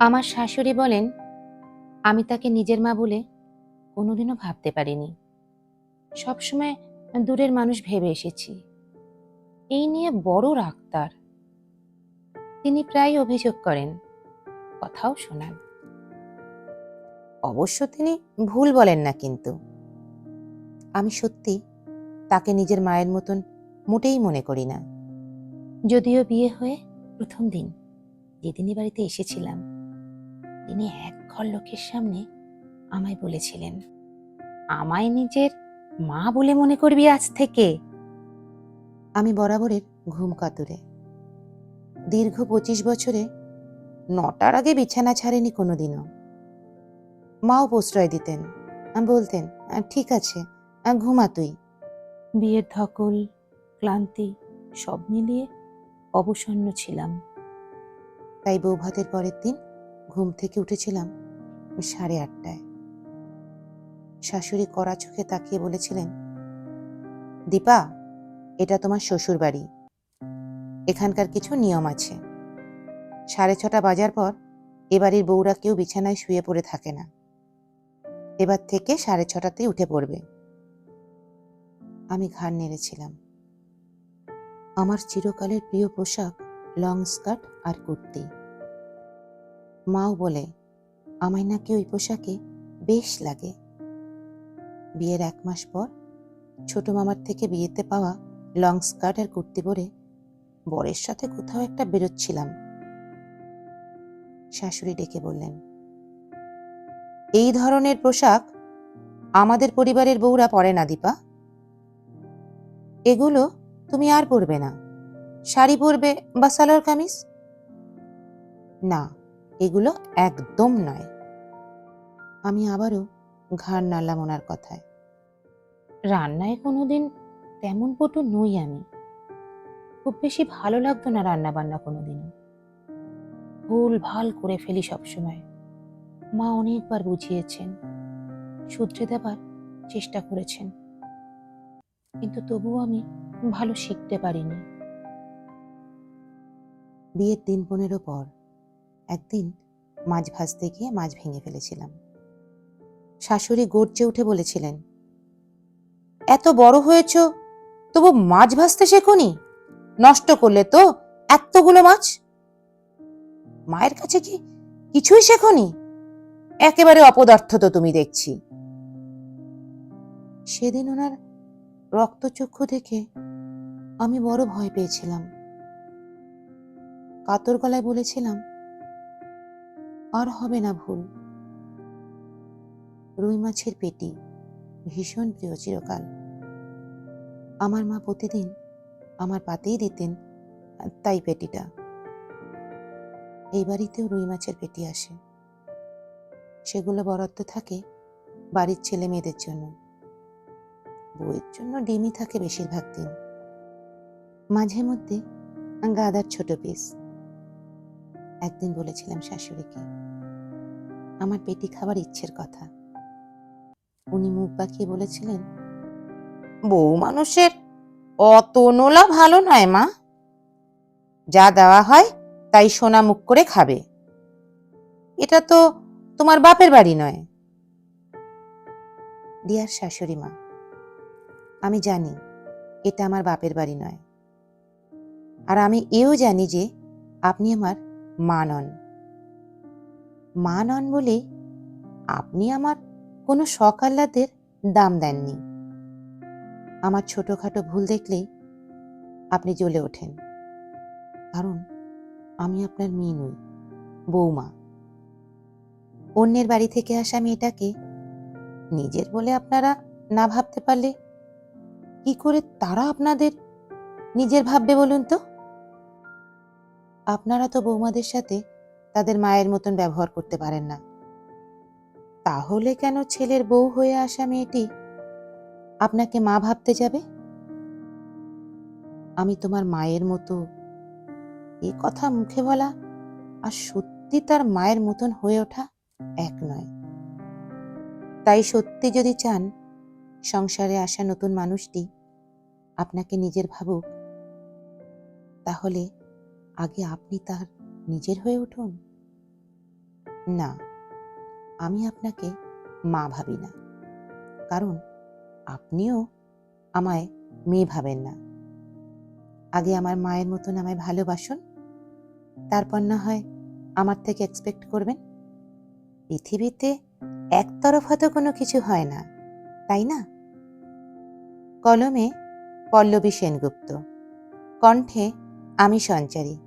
আমার শাশুড়ি বলেন, আমি তাকে নিজের মা বলে কোনোদিনও ভাবতে পারিনি। সবসময় দূরের মানুষ ভেবে এসেছি। এই নিয়ে বড় রাগ তার। তিনি প্রায় অভিযোগ করেন, কথাও শোনান। অবশ্য তিনি ভুল বলেন না কিন্তু। আমি সত্যি তাকে নিজের মায়ের মতন মোটেই মনে করি না। যদিও বিয়ে হয়ে প্রথম দিন যেদিনই বাড়িতে এসেছিলাম তিনি এক ঘর লোকের সামনে আমায় বলেছিলেন আমায় নিজের মা বলে মনে করবি আজ থেকে? আমি বরাবরের ঘুম কাতুরে। দীর্ঘ পঁচিশ বছরে নটার আগে বিছানা ছাড়েনি কোনোদিনও। মাও প্রশ্রয় দিতেন বলতেন ঠিক আছে ঘুমা তুই। বিয়ের ধকল ক্লান্তি সব মিলিয়ে অবসন্ন ছিলাম। তাই বৌভাতের পরের দিন ঘুম থেকে উঠেছিলাম সাড়ে আটটায়। শাশুড়ি কড়া চোখে তাকিয়ে বলেছিলেন, দীপা, এটা তোমার শ্বশুর বাড়ি এখানকার কিছু নিয়ম আছে। সাড়ে ছটা বাজার পর এ বাড়ির বউরা কেউ বিছানায় শুয়ে পড়ে থাকে না। এবার থেকে সাড়ে ছটাতেই উঠে পড়বে। আমি ঘাড় নেড়েছিলাম। আমার চিরকালের প্রিয় পোশাক লং স্কার্ট আর কুর্তি। মাও বলে, আমায় নাকি ওই পোশাকে বেশ লাগে? বিয়ের এক মাস পর ছোট মামার থেকে বিয়েতে পাওয়া লং স্কার্ট আর কুর্তি পরে বরের সাথে কোথাও একটা বেরোচ্ছিলাম। শাশুড়ি ডেকে বললেন, এই ধরনের পোশাক আমাদের পরিবারের বউরা পরে না, দীপা। এগুলো তুমি আর পরবে না। শাড়ি পরবে বা সালোয়ার কামিজ? না এগুলো একদম নয়। আমি আবারও ঘাড় নাড়লাম ওনার কথায়। রান্নায় কোনোদিন তেমন পটু নই আমি। খুব বেশি ভালো লাগতো না রান্না বান্না কোনোদিনও। ভুল ভালো করে ফেলি সবসময়। মা অনেকবার বুঝিয়েছেন, শুধরে দেবার চেষ্টা করেছেন। কিন্তু তবুও আমি ভালো শিখতে পারিনি। বিয়ের দিন পনেরো পর একদিন মাছ ভাজতে গিয়ে মাছ ভেঙে ফেলেছিলাম। শাশুড়ি গর্জে উঠে বলেছিলেন, এত বড় হয়েছ, তবু মাছ ভাজতে শেখনি? নষ্ট করলে তো এতগুলো মাছ? মায়ের কাছে কি কিছুই শেখনি? একেবারে অপদার্থ তো তুমি দেখছি। সেদিন ওনার রক্তচক্ষু দেখে আমি বড় ভয় পেয়েছিলাম। কাতর গলায় বলেছিলাম আর হবে না ভুল। রুই মাছের পেটি ভীষণ প্রিয় চিরকাল। আমার মা প্রতিদিন আমার পাতেই দিতেন তাই পেটিটা। এই বাড়িতেও রুই মাছের পেটি আসে। সেগুলো বরাদ্দ থাকে বাড়ির ছেলে মেয়েদের জন্য। বউয়ের জন্য ডিমই থাকে বেশিরভাগ দিন। মাঝে মধ্যে গাদার ছোট পিস একদিন বলেছিলাম শাশুড়িকে, আমার পেটি খাবার ইচ্ছের কথা। উনি মুখ বাঁকিয়ে বলেছিলেন, বউ মানুষের অত নোলা ভালো নয় মা। যা দেওয়া হয় তাই সোনা মুখ করে খাবে। এটা তো তোমার বাপের বাড়ি নয়। ডিয়ার শাশুড়ি মা, আমি জানি এটা আমার বাপের বাড়ি নয়। আর আমি এও জানি যে আপনি আমার মা নন মা নন বলে, আপনি আমার কোনো সকাল্লাদের দাম দেননি। আমার ছোটোখাটো ভুল দেখলেই আপনি জ্বলে ওঠেন। কারণ আমি আপনার মেয়ে নই, বৌমা। অন্যের বাড়ি থেকে আসা মেয়েটাকে নিজের বলে আপনারা না ভাবতে পারলে কি করে তারা আপনাদের নিজের ভাববে বলুন তো? আপনারা তো বৌমাদের সাথে তাদের মায়ের মতন ব্যবহার করতে পারেন না। তাহলে কেন ছেলের বউ হয়ে আসা মেয়েটি আপনাকে মা ভাবতে যাবে? আমি তোমার মায়ের মতো। এ কথা মুখে বলা আর সত্যি তার মায়ের মতন হয়ে ওঠা এক নয়। তাই সত্যি যদি চান সংসারে আসা নতুন মানুষটি আপনাকে নিজের ভাবুক, তাহলে আগে আপনি তার নিজের হয়ে উঠুন? না, আমি আপনাকে মা ভাবি না। কারণ আপনিও আমায় মেয়ে ভাবেন না। আগে আমার মায়ের মতন আমায় ভালোবাসুন। তারপর না হয় আমার থেকে এক্সপেক্ট করবেন। পৃথিবীতে একতরফা তো কোনো কিছু হয় না, তাই না? কলমে পল্লবী সেনগুপ্ত, কণ্ঠে আমি সঞ্চারী।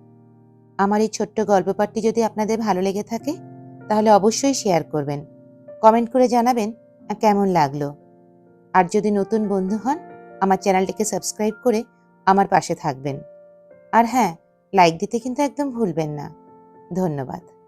আমার এই ছোট্ট গল্পপাঠটি যদি আপনাদের ভালো লেগে থাকে, তাহলে অবশ্যই শেয়ার করবেন। কমেন্ট করে জানাবেন কেমন লাগল। আর যদি নতুন বন্ধু হন, আমার চ্যানেলটিকে সাবস্ক্রাইব করে আমার পাশে থাকবেন। আর হ্যাঁ লাইক দিতে কিন্তু একদম ভুলবেন না। ধন্যবাদ।